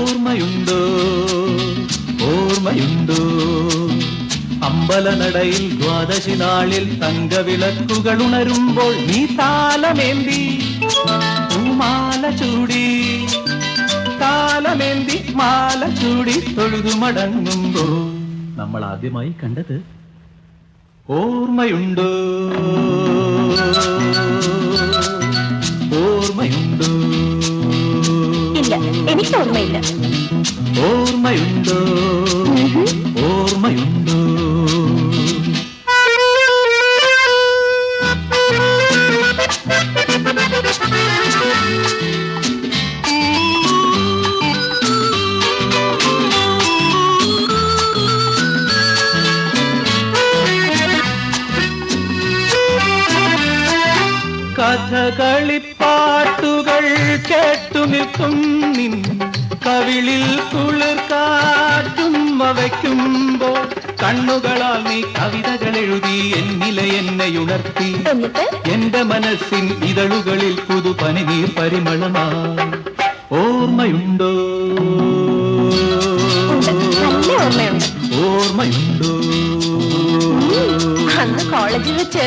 ഓർമ്മയുണ്ടോ? ഓർമ്മയുണ്ടോ? അമ്പലനടയിൽ ദ്വാദശി നാളിൽ തങ്കവിളക്കുകൾ ഉണരുമ്പോൾ നീ താലമേന്തി പൂമാല ചൂടി താലമേന്തി മാല ചൂടി തൊഴുതു മടങ്ങുമ്പോൾ നമ്മൾ ആദ്യമായി കണ്ടത് ഓർമ്മയുണ്ടോ? എനിക്ക് ഓർമ്മയില്ല. ഓർമ്മയുണ്ടോ? ഓർമ്മയുണ്ടോ? കഥകളിപ്പാട്ടുകൾ കേട്ടു നിൽക്കും നിൻ കവിളിൽ കുളിർ കാറ്റും വയ്ക്കുമ്പോൾ കണ്ണുകളാൽ നീ കവിതകൾ എഴുതി എന്നില എന്നെ ഉണർത്തി. എന്റെ മനസ്സിൻ ഇതളുകളിൽ പുതു പനിനീർ പരിമളമാ ഓർമ്മയുണ്ട്? ഓർമ്മയുണ്ടോ. അന്ന് കോളേജിൽ വെച്ച്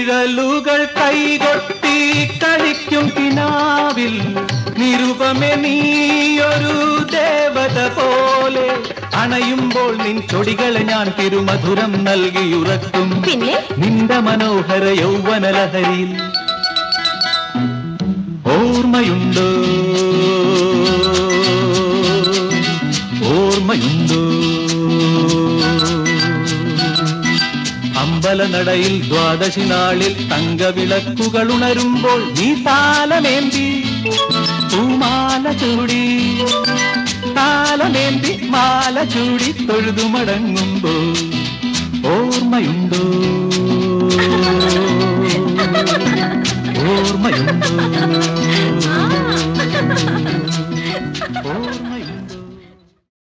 നിഴലുകൾ കൈകൊട്ടി കളിക്കും കിനാവിൽ നിരുപമെ നീയൊരു ദേവത പോലെ. അണയുമ്പോൾ നിൻ ചൊടികളെ ഞാൻ തിരുമധുരം നൽകിയുറക്കും. പിന്നെ? നിന്റെ മനോഹര യൗവന ലഹരിയിൽ ഓർമ്മയുണ്ടോ. ഓർമ്മയുണ്ടോ. അമ്പലനടയിൽ ദ്വാദശി നാളിൽ തങ്കവിളക്കുകൾ ഉണരുമ്പോൾ നീ താലമേന്തി. പൂമാല ചൂടി താലമേന്തി മാല ചൂടി തൊഴുതു മടങ്ങുമ്പോൾ ഓർമ്മയുണ്ടോ? ഓർമ്മയുണ്ടോ